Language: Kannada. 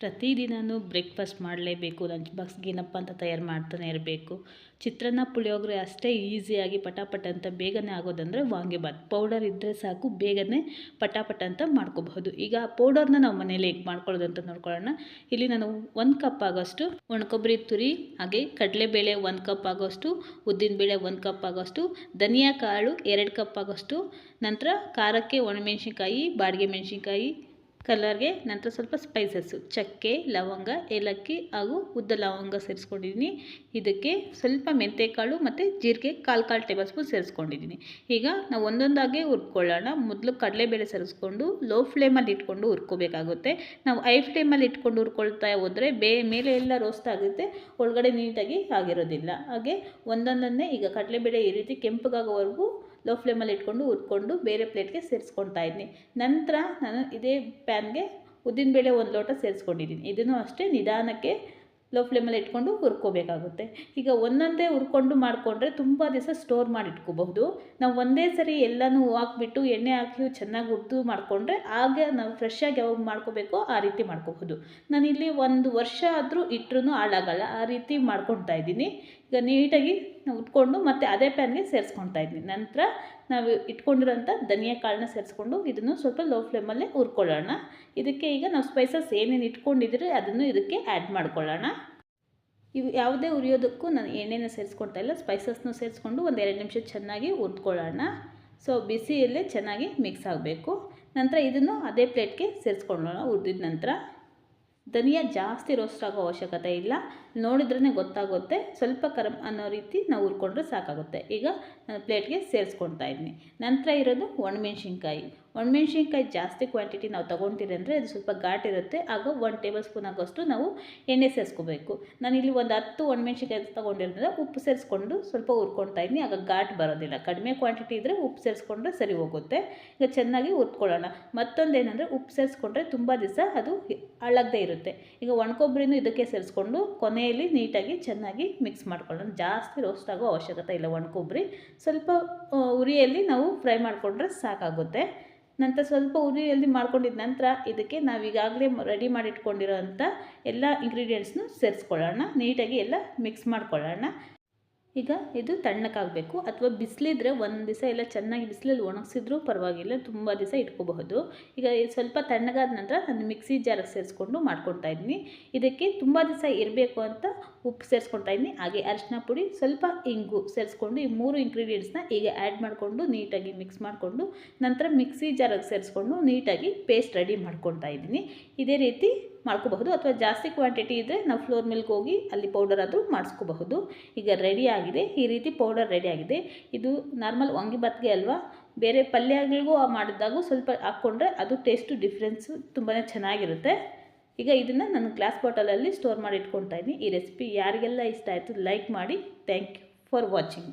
ಪ್ರತಿದಿನವೂ ಬ್ರೇಕ್ಫಾಸ್ಟ್ ಮಾಡಲೇಬೇಕು, ಲಂಚ್ ಬಾಕ್ಸ್ಗೆ ಏನಪ್ಪ ಅಂತ ತಯಾರು ಮಾಡ್ತಾನೆ ಇರಬೇಕು. ಚಿತ್ರಾನ್ನ ಪುಳಿಯೋಗರೆ ಅಷ್ಟೇ ಈಸಿಯಾಗಿ ಪಟಾಪಟ ಅಂತ ಬೇಗನೆ ಆಗೋದಂದರೆ ವಾಂಗಿಬಾತ್ ಪೌಡರ್ ಇದ್ದರೆ ಸಾಕು, ಬೇಗನೆ ಪಟಾಪಟ ಅಂತ ಮಾಡ್ಕೋಬಹುದು. ಈಗ ಆ ಪೌಡರ್ನ ನಾವು ಮನೇಲಿ ಹೇಗೆ ಮಾಡ್ಕೊಳ್ಳೋದು ನೋಡ್ಕೊಳ್ಳೋಣ. ಇಲ್ಲಿ ನಾನು ಒಂದು ಕಪ್ ಆಗೋಷ್ಟು ಒಣಕೊಬ್ಬರಿ ತುರಿ, ಹಾಗೆ ಕಡಲೆಬೇಳೆ ಒಂದು ಕಪ್ ಆಗೋಷ್ಟು, ಉದ್ದಿನಬೇಳೆ ಒಂದು ಕಪ್ ಆಗೋಷ್ಟು, ಧನಿಯಾ ಕಾಳು ಎರಡು ಕಪ್ ಆಗೋಷ್ಟು, ನಂತರ ಖಾರಕ್ಕೆ ಒಣಮೆಣಸಿನ್ಕಾಯಿ, ಬಾಡಿಗೆ ಮೆಣಸಿನ್ಕಾಯಿ ಕಲರ್ಗೆ ನಂತರ ಸ್ವಲ್ಪ ಸ್ಪೈಸಸ್ಸು ಚಕ್ಕೆ, ಲವಂಗ, ಏಲಕ್ಕಿ ಹಾಗೂ ಉದ್ದ ಲವಂಗ ಸೇರಿಸ್ಕೊಂಡಿದ್ದೀನಿ. ಇದಕ್ಕೆ ಸ್ವಲ್ಪ ಮೆಂತ್ಯಕಾಳು ಮತ್ತು ಜೀರಿಗೆ ಕಾಲು ಕಾಲು ಟೇಬಲ್ ಸ್ಪೂನ್ ಸೇರಿಸ್ಕೊಂಡಿದ್ದೀನಿ. ಈಗ ನಾವು ಒಂದೊಂದಾಗೆ ಹುರ್ಕೊಳ್ಳೋಣ. ಮೊದಲು ಕಡಲೆಬೇಳೆ ಸೇರಿಸ್ಕೊಂಡು ಲೋ ಫ್ಲೇಮಲ್ಲಿ ಇಟ್ಕೊಂಡು ಹುರ್ಕೋಬೇಕಾಗುತ್ತೆ. ನಾವು ಹೈ ಫ್ಲೇಮಲ್ಲಿ ಇಟ್ಕೊಂಡು ಹುರ್ಕೊಳ್ತಾ ಹೋದರೆ ಬೇ ಮೇಲೆ ಎಲ್ಲ ರೋಸ್ಟ್ ಆಗುತ್ತೆ, ಒಳಗಡೆ ನೀಟಾಗಿ ಆಗಿರೋದಿಲ್ಲ. ಹಾಗೆ ಒಂದೊಂದನ್ನೇ ಈಗ ಕಡಲೆಬೇಳೆ ಈ ರೀತಿ ಕೆಂಪಗಾಗೋವರೆಗೂ ಲೋ ಫ್ಲೇಮಲ್ಲಿ ಇಟ್ಕೊಂಡು ಹುರ್ಕೊಂಡು ಬೇರೆ ಪ್ಲೇಟ್ಗೆ ಸೇರಿಸ್ಕೊಳ್ತಾ ಇದ್ದೀನಿ ನಂತರ ನಾನು ಇದೇ ಪ್ಯಾನ್ಗೆ ಉದ್ದಿನಬೇಳೆ ಒಂದು ಲೋಟ ಸೇರಿಸ್ಕೊಂಡಿದ್ದೀನಿ ಇದನ್ನು ಅಷ್ಟೇ ನಿಧಾನಕ್ಕೆ ಲೋ ಫ್ಲೇಮಲ್ಲಿ ಇಟ್ಕೊಂಡು ಹುರ್ಕೋಬೇಕಾಗುತ್ತೆ. ಈಗ ಒಂದೊಂದೇ ಹುರ್ಕೊಂಡು ಮಾಡಿಕೊಂಡ್ರೆ ತುಂಬ ದಿವಸ ಸ್ಟೋರ್ ಮಾಡಿ ಇಟ್ಕೋಬಹುದು. ನಾವು ಒಂದೇ ಸರಿ ಎಲ್ಲನೂ ಹಾಕ್ಬಿಟ್ಟು ಎಣ್ಣೆ ಹಾಕಿ ಚೆನ್ನಾಗಿ ಹುರಿದು ಮಾಡಿಕೊಂಡ್ರೆ ಆಗ ನಾವು ಫ್ರೆಶ್ ಯಾವಾಗ ಮಾಡ್ಕೋಬೇಕೋ ಆ ರೀತಿ ಮಾಡ್ಕೋಬಹುದು. ನಾನಿಲ್ಲಿ ಒಂದು ವರ್ಷ ಆದರೂ ಇಟ್ಟರೂ ಹಾಳಾಗಲ್ಲ. ಆ ರೀತಿ ಮಾಡ್ಕೊತಾ ಇದ್ದೀನಿ. ಈಗ ನೀಟಾಗಿ ಉಟ್ಕೊಂಡು ಮತ್ತು ಅದೇ ಪ್ಯಾನ್ಗೆ ಸೇರಿಸ್ಕೊಳ್ತಾ ಇದ್ವಿ. ನಂತರ ನಾವು ಇಟ್ಕೊಂಡಿರೋಂಥ ಧನಿಯಾ ಕಾಳನ್ನ ಸೇರಿಸ್ಕೊಂಡು ಇದನ್ನು ಸ್ವಲ್ಪ ಲೋ ಫ್ಲೇಮಲ್ಲೇ ಹುರ್ಕೊಳ್ಳೋಣ. ಇದಕ್ಕೆ ಈಗ ನಾವು ಸ್ಪೈಸಸ್ ಏನೇನು ಇಟ್ಕೊಂಡಿದ್ರೆ ಅದನ್ನು ಇದಕ್ಕೆ ಆ್ಯಡ್ ಮಾಡ್ಕೊಳ್ಳೋಣ. ಇವು ಯಾವುದೇ ಉರಿಯೋದಕ್ಕೂ ನಾನು ಎಣ್ಣೆನ ಸೇರಿಸ್ಕೊಳ್ತಾ ಇಲ್ಲ. ಸ್ಪೈಸಸ್ನೂ ಸೇರಿಸ್ಕೊಂಡು ಒಂದು ಎರಡು ನಿಮಿಷ ಚೆನ್ನಾಗಿ ಹುರ್ಕೊಳ್ಳೋಣ. ಸೊ ಬಿಸಿಯಲ್ಲೇ ಚೆನ್ನಾಗಿ ಮಿಕ್ಸ್ ಆಗಬೇಕು. ನಂತರ ಇದನ್ನು ಅದೇ ಪ್ಲೇಟ್ಗೆ ಸೇರಿಸ್ಕೊಳ್ಳೋಣ ಹುರಿದಿದ ನಂತರ. ಧನಿಯಾ ಜಾಸ್ತಿ ರೋಸ್ಟ್ ಆಗೋ ಅವಶ್ಯಕತೆ ಇಲ್ಲ. ನೋಡಿದ್ರೇ ಗೊತ್ತಾಗುತ್ತೆ. ಸ್ವಲ್ಪ ಕರಮ್ ಅನ್ನೋ ರೀತಿ ನಾವು ಹುರ್ಕೊಂಡ್ರೆ ಸಾಕಾಗುತ್ತೆ. ಈಗ ನಾನು ಪ್ಲೇಟ್ಗೆ ಸೇರಿಸ್ಕೊಳ್ತಾ ಇದ್ದೀನಿ. ನಂತರ ಇರೋದು ಒಣಮೆಣ್ಸಿನ್ಕಾಯಿ. ಒಣಮೆಣ್ಸಿನ್ಕಾಯಿ ಜಾಸ್ತಿ ಕ್ವಾಂಟಿಟಿ ನಾವು ತೊಗೊತೀರಿ ಅಂದರೆ ಅದು ಸ್ವಲ್ಪ ಘಾಟ್ ಇರುತ್ತೆ. ಆಗ ಒನ್ ಟೇಬಲ್ ಸ್ಪೂನ್ ಆಗೋಷ್ಟು ನಾವು ಎಣ್ಣೆ ಸೇರಿಸ್ಕೋಬೇಕು. ನಾನಿಲ್ಲಿ ಒಂದು ಹತ್ತು ಒಣಮೆಣ್ಸಿನ್ಕಾಯಿ ತೊಗೊಂಡಿರೋದ್ರಿಂದ ಉಪ್ಪು ಸೇರಿಸ್ಕೊಂಡು ಸ್ವಲ್ಪ ಹುರ್ಕೊಳ್ತಾ ಇದ್ದೀನಿ. ಆಗ ಘಾಟ್ ಬರೋದಿಲ್ಲ. ಕಡಿಮೆ ಕ್ವಾಂಟಿಟಿ ಇದ್ದರೆ ಉಪ್ಪು ಸೇರಿಸ್ಕೊಂಡ್ರೆ ಸರಿ ಹೋಗುತ್ತೆ. ಈಗ ಚೆನ್ನಾಗಿ ಹುರ್ಕೊಳ್ಳೋಣ. ಮತ್ತೊಂದು ಏನಂದರೆ ಉಪ್ಪು ಸೇರಿಸ್ಕೊಂಡ್ರೆ ತುಂಬ ದಿವಸ ಅದು ಹಾಳಾಗದೇ ಇರುತ್ತೆ. ಈಗ ಒಣಕೊಬ್ಬರಿನೂ ಇದಕ್ಕೆ ಸೇರಿಸ್ಕೊಂಡು ಕೊನೆಯಲ್ಲಿ ನೀಟಾಗಿ ಚೆನ್ನಾಗಿ ಮಿಕ್ಸ್ ಮಾಡ್ಕೊಳ್ಳೋಣ. ಜಾಸ್ತಿ ರೋಸ್ಟ್ ಆಗೋ ಅವಶ್ಯಕತೆ ಇಲ್ಲ ಒಣಕೊಬ್ಬರಿ ಸ್ವಲ್ಪ ಉರಿಯಲ್ಲಿ ನಾವು ಫ್ರೈ ಮಾಡಿಕೊಂಡ್ರೆ ಸಾಕಾಗುತ್ತೆ. ನಂತರ ಸ್ವಲ್ಪ ಉರಿಯಲ್ಲಿ ಮಾಡ್ಕೊಂಡಿದ್ದ ನಂತರ ಇದಕ್ಕೆ ನಾವು ಈಗಾಗಲೇ ರೆಡಿ ಮಾಡಿಟ್ಕೊಂಡಿರೋ ಅಂಥ ಎಲ್ಲ ಇಂಗ್ರೀಡಿಯೆಂಟ್ಸ್ನು ಸೇರಿಸ್ಕೊಳ್ಳೋಣ. ನೀಟಾಗಿ ಎಲ್ಲ ಮಿಕ್ಸ್ ಮಾಡ್ಕೊಳ್ಳೋಣ. ಈಗ ಇದು ತಣ್ಣಕ್ಕಾಗಬೇಕು ಅಥವಾ ಬಿಸಿಲಿದ್ರೆ ಒಂದು ದಿವಸ ಎಲ್ಲ ಚೆನ್ನಾಗಿ ಬಿಸಿಲಲ್ಲಿ ಒಣಗಿಸಿದ್ರೂ ಪರವಾಗಿಲ್ಲ, ತುಂಬ ದಿವಸ ಇಟ್ಕೋಬಹುದು. ಈಗ ಸ್ವಲ್ಪ ತಣ್ಣಗಾದ ನಂತರ ನಾನು ಮಿಕ್ಸಿ ಜಾರಿಗೆ ಸೇರಿಸ್ಕೊಂಡು ಮಾಡ್ಕೊತಾ ಇದ್ದೀನಿ. ಇದಕ್ಕೆ ತುಂಬ ದಿವಸ ಇರಬೇಕು ಅಂತ ಉಪ್ಪು ಸೇರಿಸ್ಕೊಳ್ತಾ ಇದ್ದೀನಿ. ಹಾಗೆ ಅರಿಶಿನ ಪುಡಿ, ಸ್ವಲ್ಪ ಇಂಗು ಸೇರಿಸ್ಕೊಂಡು ಈ ಮೂರು ಇಂಗ್ರೀಡಿಯೆಂಟ್ಸ್ನ ಈಗ ಆ್ಯಡ್ ಮಾಡಿಕೊಂಡು ನೀಟಾಗಿ ಮಿಕ್ಸ್ ಮಾಡಿಕೊಂಡು ನಂತರ ಮಿಕ್ಸಿ ಜಾರಿಗೆ ಸೇರಿಸ್ಕೊಂಡು ನೀಟಾಗಿ ಪೇಸ್ಟ್ ರೆಡಿ ಮಾಡ್ಕೊತಾ ಇದ್ದೀನಿ. ಇದೇ ರೀತಿ ಮಾಡ್ಕೋಬಹುದು ಅಥವಾ ಜಾಸ್ತಿ ಕ್ವಾಂಟಿಟಿ ಇದ್ದರೆ ನಾವು ಫ್ಲೋರ್ ಮಿಲ್ಕ್ ಹೋಗಿ ಅಲ್ಲಿ ಪೌಡರ್ ಆದರೂ ಮಾಡಿಸ್ಕೋಬಹುದು. ಈಗ ರೆಡಿ ಆಗಿದೆ. ಈ ರೀತಿ ಪೌಡರ್ ರೆಡಿ ಆಗಿದೆ. ಇದು ನಾರ್ಮಲ್ ವಾಂಗಿಬಾತ್ಗೆ ಅಲ್ವಾ? ಬೇರೆ ಪಲ್ಯಗಳಿಗೂ ಮಾಡಿದಾಗೂ ಸ್ವಲ್ಪ ಹಾಕ್ಕೊಂಡ್ರೆ ಅದು ಟೇಸ್ಟು ಡಿಫ್ರೆನ್ಸು ತುಂಬಾ ಚೆನ್ನಾಗಿರುತ್ತೆ. ಈಗ ಇದನ್ನು ನಾನು ಗ್ಲಾಸ್ ಬಾಟಲಲ್ಲಿ ಸ್ಟೋರ್ ಮಾಡಿ ಇಟ್ಕೊತಾ ಇದ್ದೀನಿ. ಈ ರೆಸಿಪಿ ಯಾರಿಗೆಲ್ಲ ಇಷ್ಟ ಆಯಿತು ಲೈಕ್ ಮಾಡಿ. Thank you for watching